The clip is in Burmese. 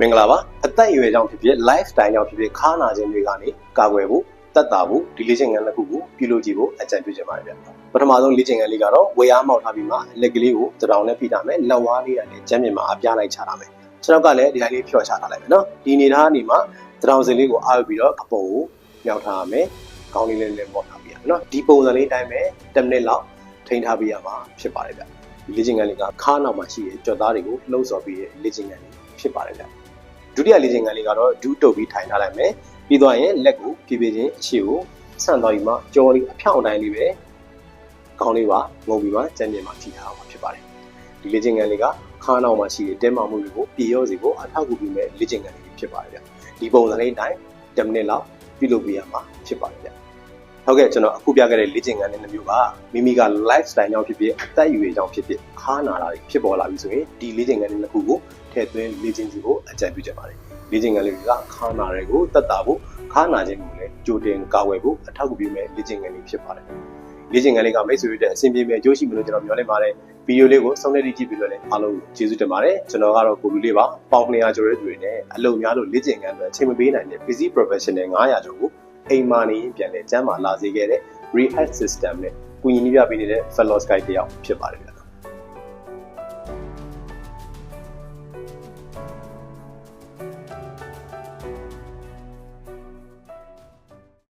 မင်္ဂလာပါအသက်အရွယ်ကြောင့်ဖြစ်ဖြစ် lifestyle ကြောင့်ဖြစ်ဖြစ်ခါနာခြင်းတွေကနေကာကွယ်ဖို့တက်တာဖို့ဒီလေ့ကျင့်ခန်းတစ်ခုကိုပြုလုပ်ကြည့်ဖို့အကြံပြုချင်ပါတယ်ဗျပထမဆုံးလေ့ကျင့်ခန်းလေးကတော့ဝေအားမောက်ထားပြီးမှလက်ကလေးကိုတရောင်နဲ့ဖိထားမယ်လက်ဝါးလေးကလည်းကျမ်းပြင်မှာအပြားလိုက်ချထားမယ်ခြေထောက်ကလည်းဒီတိုင်းလေးဖြော့ချထားလိုက်မယ်နော်ဒီအနေထားကနေမှတရောင်စင်လေးကိုအားယူပြီးတော့အပေါ်ကိုမြောက်ထားရမယ်ခေါင်းလေးလေးလည်းမော့ထားပြီးရမယ်နော်ဒီပုံစံလေးတိုင်းပဲ10မိနစ်လောက်ထိန်းထားပြီးရမှာဖြစ်ပါတယ်ဗျဒီလေ့ကျင့်ခန်းလေးကခါနောက်မှာရှိတဲ့ကြော်သားတွေကိုလှုပ်ဆော်ပြီးတဲ့လေ့ကျင့်ခန်းလေး ဖြစ်ပါတယ်ဗျဒုတိယလေ့ကျင့်ခန်းလေးကတော့ဒူးတုပ်ပြီးထိုင်ထားလိုက်မယ်ပြီးတော့ရင်လက်ကိုဖြည်းဖြည်းချင်းအခြေကိုဆန့်သွားပြီးမှကြောလေးအဖြောင့်တိုင်းလေးပဲခေါင်းလေးပါငုံပြီးမှကြမ်းပြင်မှထိထားအောင်ဖြစ်ပါတယ်ဒီလေ့ကျင့်ခန်းလေးကခါးနောက်မှာရှိတဲ့တင်းမာမှုတွေကိုပြေရောစေဖို့အထောက်အကူပြုမဲ့လေ့ကျင့်ခန်းလေးဖြစ်ပါတယ်ဗျဒီပုံစံလေးတိုင်း10မိနစ်လောက်ပြုလုပ်ပေးရမှာဖြစ်ပါတယ်ဗျ ဟုတ်ကဲ့ကျွန်တော်အခုပြခဲ့တဲ့လေ့ကျင့်ခန်းလေးတစ်မျိုးကမိမိက lifestyle ကြောင့်ဖြစ်ဖြစ်အသက်အရွယ်ကြောင့်ဖြစ်ဖြစ်ခါးနာတာတွေဖြစ်ပေါ်လာပြီဆိုရင်ဒီလေ့ကျင့်ခန်းလေးတစ်ခုကိုထည့်သွင်းလေ့ကျင့်စီဖို့အကြံပြုချင်ပါတယ်လေ့ကျင့်ခန်းလေးကခါးနာတွေကိုတက်တာဖို့ခါးနာခြင်းကိုလည်းကြိုတင်ကာဝယ်ဖို့အထောက်အကူပြုမဲ့လေ့ကျင့်ခန်းလေးဖြစ်ပါတယ်လေ့ကျင့်ခန်းလေးကမိတ်ဆွေတို့အဆင်ပြေမဲ့အကျိုးရှိမယ်လို့ကျွန်တော်ပြောလိုက်ပါတယ်ဗီဒီယိုလေးကိုဆုံးဖြတ်ကြည့်ပြီးတော့လည်းအားလုံးကျေးဇူးတင်ပါတယ်ကျွန်တော်ကတော့ကိုလူလေးပါပေါင်200ကျော်တဲ့သူတွေနဲ့အလုံများလို့လေ့ကျင့်ခန်းအတွက်ချိန်မပေးနိုင်တဲ့ busy professional 900ကျော်ကို အိမ်မာနေရင်ပြန်လဲကျမ်းမာလာစေခဲ့တဲ့ rehab system နဲ့ကုညီနည်းပြပေးနေတဲ့ fellow sky တယောက်ဖြစ်ပါတယ်ဗျ